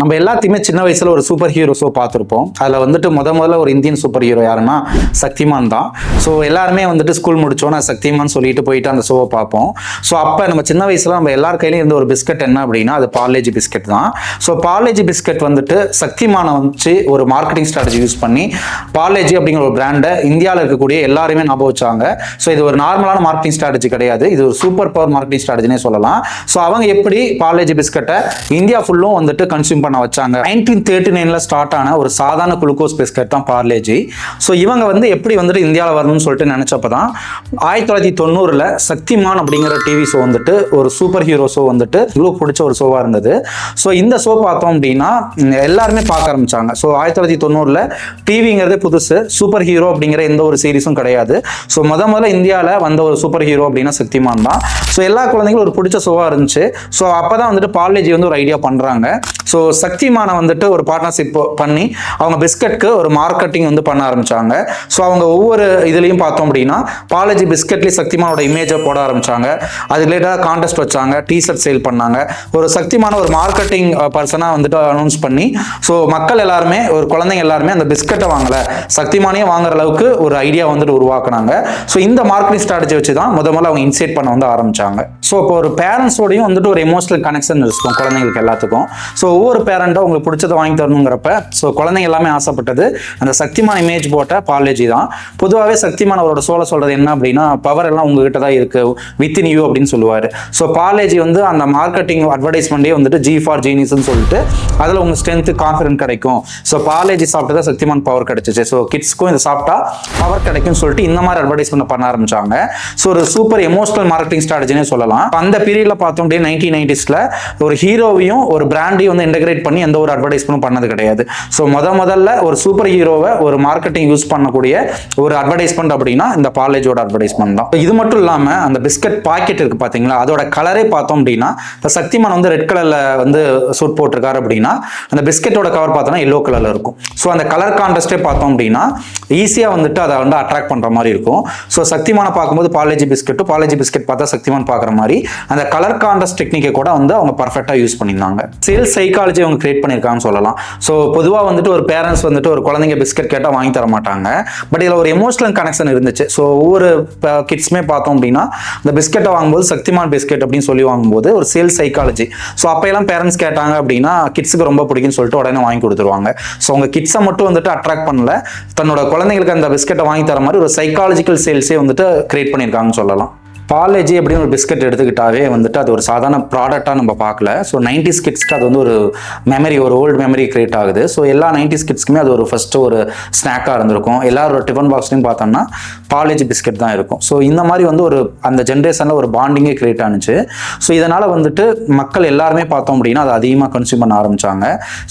நம்ம எல்லாத்தையுமே சின்ன வயசுல ஒரு சூப்பர் ஹீரோ ஷோ பார்த்துருப்போம். அதில் வந்துட்டு முத முதல்ல ஒரு இந்தியன் சூப்பர் ஹீரோ யாருன்னா சக்திமான் தான். ஸோ எல்லாருமே வந்துட்டு ஸ்கூல் முடிச்சோன்னா சக்திமான் சொல்லிட்டு போயிட்டு அந்த ஷோவை பார்ப்போம். ஸோ அப்போ நம்ம சின்ன வயசுல நம்ம எல்லார் கையிலையும் இருந்த ஒரு பிஸ்கட் என்ன அப்படின்னா அது பார்லேஜி பிஸ்கட் தான். ஸோ பார்லேஜி பிஸ்கட் வந்துட்டு சக்திமானை வச்சு ஒரு மார்க்கெட்டிங் ஸ்ட்ராட்டஜி யூஸ் பண்ணி பார்லேஜி அப்படிங்கிற ஒரு பிராண்டை இந்தியாவில் இருக்கக்கூடிய எல்லாருமே ஞாபகம் வச்சாங்க. ஸோ இது ஒரு நார்மலான மார்க்கெட்டிங் ஸ்ட்ராட்டஜி கிடையாது. இது ஒரு சூப்பர் பவர் மார்க்கெட்டிங் ஸ்ட்ராட்டஜினே சொல்லலாம். ஸோ அவங்க எப்படி பார்லேஜி பிஸ்கட்டை இந்தியா ஃபுல்லும் வந்துட்டு கன்சியூம் பண்ண வச்சாங்க. நைன்டீன் தேர்ட்டி நைனில் ஸ்டார்ட் ஆன ஒரு சாதாரண குளுக்கோஸ் பிஸ்கட் தான் பார்லேஜி ஸோ இவங்க வந்து எப்படி வந்துட்டு இந்தியாவில் வரணும்னு சொல்லிட்டு நினச்சப்ப தான் ஆயிரத்தி தொள்ளாயிரத்தி தொண்ணூறில் சக்திமான் அப்படிங்கிற டிவி ஷோ வந்துட்டு ஒரு சூப்பர் ஹீரோ ஷோ வந்துட்டு இவ்வளோ பிடிச்ச ஒரு ஷோவாக இருந்தது. ஸோ இந்த ஷோ பார்த்தோம் அப்படின்னா எல்லாருமே பார்க்க ஆரம்பிச்சாங்க. ஸோ ஆயிரத்தி தொள்ளாயிரத்தி தொண்ணூறில் டிவிங்கிறதே புதுசு சூப்பர் ஹீரோ அப்படிங்கிற எந்த ஒரு சீரிஸும் கிடையாது. ஸோ முத முதல்ல இந்தியாவில் வந்த ஒரு சூப்பர் ஹீரோ அப்படின்னா சக்திமான் தான். ஸோ எல்லா குழந்தைங்களும் ஒரு பிடிச்ச ஷோவாக இருந்துச்சு. ஸோ அப்போ தான் வந்துட்டு பாலேஜி வந்து ஒரு ஐடியா பண்ணுறாங்க ஸோ சக்திமானை வந்துட்டு ஒரு பார்ட்னர்ஷிப் பண்ணி அவங்க பிஸ்கட்க்கு ஒரு மார்க்கெட்டிங் வந்து பண்ண ஆரம்பிச்சாங்க. ஸோ அவங்க ஒவ்வொரு இதுலேயும் பார்த்தோம் அப்படின்னா பாலாஜி பிஸ்கட்லேயும் சக்திமானோட இமேஜை போட ஆரம்பிச்சாங்க. அது ரிலேட்டடாக கான்டெஸ்ட் வச்சாங்க டிஷர்ட் சேல் பண்ணாங்க. ஒரு சக்திமான ஒரு மார்க்கெட்டிங் பர்சனாக வந்துட்டு அனௌன்ஸ் பண்ணி ஸோ மக்கள் எல்லாருமே ஒரு குழந்தைங்க எல்லாருமே அந்த பிஸ்கட்டை வாங்கலை. சக்திமானியே வாங்குற அளவுக்கு ஒரு ஐடியா வந்துட்டு உருவாக்குனாங்க. ஸோ இந்த மார்க்கெட்டிங் ஸ்ட்ராட்டஜி வச்சு தான் முத முதல்ல அவங்க இன்சைட் பண்ண வந்து ஆரம்பிச்சாங்க. ஸோ இப்போ ஒரு பேரண்ட்ஸோடையும் வந்துட்டு ஒரு எமோஷனல் கனெக்ஷன் இருக்கும் குழந்தைங்களுக்கு எல்லாத்துக்கும். ஸோ ஒவ்வொரு பேரண்ட்டும் உங்களுக்கு பிடிச்சதை வாங்கி தரணுங்கிறப்ப ஸோ குழந்தைங்க எல்லாமே ஆசைப்பட்டது. அந்த சக்திமான் இமேஜ் போட்ட பாலேஜி தான். பொதுவாகவே சக்திமான் அவரோட சோழ சொல்றது என்ன அப்படின்னா பவர் எல்லாம் உங்ககிட்ட தான் இருக்கு. வித் இன் யூ அப்படின்னு சொல்லுவார். ஸோ பாலேஜி வந்து அந்த மார்க்கெட்டிங் அட்வர்டைஸ்மெண்ட்டே வந்துட்டு ஜி ஃபார் ஜீனிஸ்னு சொல்லிட்டு அதில் உங்க ஸ்ட்ரென்த்து கான்ஃபிடன்ட் கிடைக்கும். ஸோ பாலேஜி சாப்பிட்டு தான் சக்திமான் பவர் கிடைச்சிச்சு. ஸோ கிட்ஸ்க்கும் இதை சாப்பிட்டா பவர் கிடைக்கும்னு சொல்லிட்டு இந்த மாதிரி அட்வர்டைஸ்மெண்ட் பண்ண ஆரம்பிச்சாங்க. ஸோ ஒரு சூப்பர் எமோஷனல் மார்க்கெட்டிங் ஸ்ட்ராட்டஜினே சொல்லலாம். அந்த பீரியட்ல பார்த்தோம் அப்படியே நைன்டீன் நைன்டிஸ்ல ஒரு ஹீரோவையும் ஒரு பிராண்டையும் வந்து இன்டகிரேட் பண்ணி எந்த ஒரு அட்வர்டைஸ்மெண்ட்டும் பண்ணது கிடையாது. ஸோ முத முதல்ல ஒரு சூப்பர் ஹீரோவை ஒரு மார்க்கெட்டிங் யூஸ் பண்ணக்கூடிய ஒரு அட்வர்டைஸ்மெண்ட் அப்படின்னா இந்த பாலேஜோட அட்வர்டைஸ்மெண்ட் தான். இது மட்டும் இல்லாம அந்த பிஸ்கட் பாக்கெட் இருக்கு பாத்தீங்களா? அதோட கலரே பார்த்தோம் அப்படின்னா இப்போ சக்திமான் வந்து ரெட் கலர்ல வந்து சூட் போட்டிருக்காரு அப்படின்னா அந்த பிஸ்கெட்டோட கவர் பார்த்தோம்னா எல்லோ கலர்ல இருக்கும். ஸோ அந்த கலர் கான்டெஸ்டே பார்த்தோம் அப்படின்னா ஈஸியாக வந்துட்டு அதை வந்து அட்ராக்ட் பண்ற மாதிரி இருக்கும். ஸோ சக்திமானை பார்க்கும்போது பாலேஜி பிஸ்கெட்டும் பாலேஜி பிஸ்கெட் பார்த்தா சக்திமான் பார்க்குற மாதிரி அந்த கலர் கான்டெஸ்ட் டெக்னிக்கை கூட வந்து அவங்க பர்ஃபெக்டாக யூஸ் பண்ணியிருந்தாங்க. சேல்ஸ் சைக்காலஜி அவங்க கிரியேட் பண்ணியிருக்காங்கன்னு சொல்லலாம். ஸோ பொதுவாக வந்துட்டு ஒரு பேரண்ட்ஸ் வந்துட்டு ஒரு குழந்தைங்க பிஸ்கட் கேட்டால் வாங்கி தர மாட்டாங்க. பட் இதில் ஒரு எமோஷனல் கனெக்ஷன் இருந்துச்சு. ஸோ ஒவ்வொரு கிட்ஸுமே பார்த்தோம் அப்படின்னா இந்த பிஸ்கெட்டை வாங்கும்போது சக்திமான் பிஸ்கெட் அப்படின்னு சொல்லி வாங்கும்போது ஒரு சேல்ஸ் சைக்காலஜி ஸோ அப்போயெல்லாம் பேரண்ட்ஸ் கேட்டாங்க அப்படின்னா கிட்ஸுக்கு ரொம்ப பிடிக்கும்னு சொல்லிட்டு உடனே வாங்கி கொடுத்துருவாங்க. ஸோ உங்கள் கிட்ஸை மட்டும் வந்துட்டு அட்ராக்ட் பண்ணல. தன்னோட குழந்தைங்களுக்கு அந்த பிஸ்கெட்டை வாங்கி தர மாதிரி ஒரு சைக்காலஜிக்கல் சேல்ஸே வந்துட்டு கிரியேட் பண்ணியிருக்காங்கன்னு சொல்லலாம். பாலேஜி அப்படின்னு ஒரு பிஸ்கட் எடுத்துக்கிட்டாவே வந்துட்டு அது ஒரு சாதாரண ப்ராடக்டாக நம்ம பார்க்கல. ஸோ நைன்டிஸ் கிட்ஸ்க்கு அது வந்து ஒரு மெமரி ஒரு ஓல்டு மெமரி கிரியேட் ஆகுது. ஸோ எல்லா நைன்டிஸ் கிட்ஸ்க்குமே அது ஒரு ஃபஸ்ட்டு ஒரு ஸ்நாக்காக இருந்திருக்கும். எல்லாரோட டிஃபன் பாக்ஸ்லையும் பார்த்தோம்னா பாலேஜி பிஸ்கட் தான் இருக்கும். ஸோ இந்த மாதிரி வந்து ஒரு அந்த ஜென்ரேஷனில் ஒரு பாண்டிங்கே கிரியேட் ஆனுச்சு. ஸோ இதனால் வந்துட்டு மக்கள் எல்லாருமே பார்த்தோம் அப்படின்னா அதை அதிகமாக கன்சியூம் பண்ண ஆரம்பிச்சாங்க.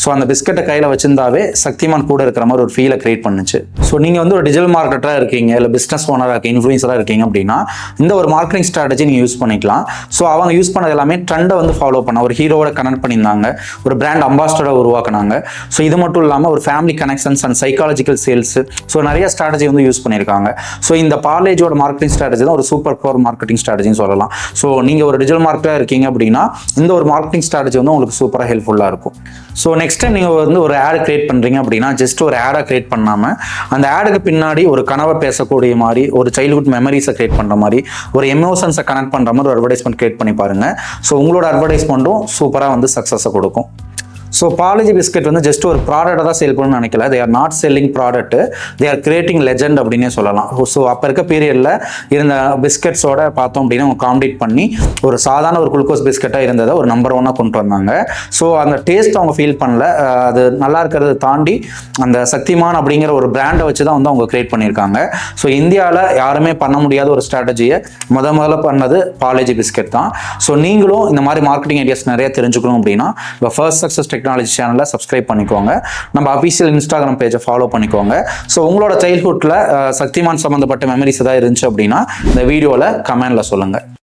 ஸோ அந்த பிஸ்கட்டை கையில் வச்சிருந்தாவே சக்திமான் கூட இருக்கிற மாதிரி ஒரு ஃபீலை கிரியேட் பண்ணுச்சு. ஸோ நீங்கள் வந்து ஒரு டிஜிட்டல் மார்க்கெட்டராக இருக்கீங்க இல்லை பிஸ்னஸ் ஓனராக இருக்கீங்க இன்ஃப்ளூயன்ஸராக இருக்கீங்க அப்படின்னா இந்த ஒரு மார்க் மார்க்கெட்டிங் ஸ்ட்ராட்டஜி நீங்கள் யூஸ் பண்ணிக்கலாம். ஸோ அவங்க யூஸ் பண்ணது எல்லாமே ட்ரெண்டை வந்து ஃபாலோ பண்ண ஒரு ஹீரோவோட கனெக்ட் பண்ணியிருந்தாங்க. ஒரு பிராண்ட் அம்பாஸ்டரை உருவாக்குனாங்க. ஸோ இது மட்டும் இல்லாமல் ஒரு family connections and psychological sales so நிறைய ஸ்ட்ராட்டஜி வந்து யூஸ் பண்ணியிருக்காங்க. ஸோ இந்த பார்லேஜோட மார்க்கெட்டிங் ஸ்ட்ராட்டஜி தான் ஒரு சூப்பர் பவர் மார்க்கெட்டிங் ஸ்ட்ராட்டஜின்னு சொல்லலாம். ஸோ நீங்கள் ஒரு டிஜிட்டல் மார்க்கெட்டாக இருக்கீங்க அப்படின்னா இந்த ஒரு மார்க்கெட்டிங் ஸ்ட்ராட்டஜி வந்து உங்களுக்கு சூப்பராக ஹெல்ப்ஃபுல்லாக இருக்கும். ஸோ நெக்ஸ்ட் டைம் நீங்கள் வந்து ஒரு ஆட் கிரியேட் பண்ணுறீங்க அப்படின்னா ஜஸ்ட் ஒரு ஆடை கிரியேட் பண்ணாமல் அந்த ஆடுக்கு பின்னாடி ஒரு கனவை பேசக்கூடிய மாதிரி ஒரு சைல்ட்ஹுட் மெமரிஸை கிரியேட் பண்ணுற மாதிரி ஒரு எமோஷன்ஸை கனெக்ட் பண்ணுற மாதிரி ஒரு அட்வர்டைஸ்மெண்ட் கிரியேட் பண்ணி பாருங்கள் ஸோ உங்களோட அட்வர்டைஸ்மெண்ட்டும் சூப்பராக வந்து சக்ஸஸை கொடுக்கும். ஸோ பாலேஜி பிஸ்கெட் வந்து ஜஸ்ட் ஒரு ப்ராடக்டாக தான் சேல் பண்ணணும்னு நினைக்கல. They are not selling product they are creating legend அப்படின்னே சொல்லலாம். ஸோ அப்போ இருக்க பீரியடில் இருந்த பிஸ்கெட்ஸோட பார்த்தோம் அப்படின்னா அவங்க காம்படிட் பண்ணி ஒரு சாதாரண ஒரு குளுக்கோஸ் பிஸ்கெட்டாக இருந்ததை ஒரு நம்பர் ஒன்னாக கொண்டு வந்தாங்க. ஸோ அந்த டேஸ்ட் அவங்க ஃபீல் பண்ணல. அது நல்லா இருக்கிறத தாண்டி அந்த சக்திமான் அப்படிங்கிற ஒரு பிராண்டை வச்சு தான் வந்து அவங்க கிரியேட் பண்ணியிருக்காங்க. ஸோ இந்தியாவில் யாருமே பண்ண முடியாத ஒரு ஸ்ட்ராட்டஜியை முத முதல்ல பண்ணது பாலேஜி பிஸ்கெட் தான். ஸோ நீங்களும் இந்த மாதிரி மார்க்கெட்டிங் ஐடியாஸ் நிறைய தெரிஞ்சுக்கணும் அப்படின்னா இப்போ ஃபர்ஸ்ட் சக்ஸஸ் டெக்னாலஜி சேனலை சப்ஸ்கிரைப் பண்ணிக்கோங்க. நம்ம அஃபீஷியல் இன்ஸ்டாகிராம் பேஜை ஃபாலோ பண்ணிக்கோங்க. ஸோ உங்களோட சைல்ட்ஹுட்டில் சக்திமான் சம்மந்தப்பட்ட மெமரிஸ் ஏதாவது இருந்துச்சு அப்படின்னா இந்த வீடியோவில் கமெண்டில் சொல்லுங்கள்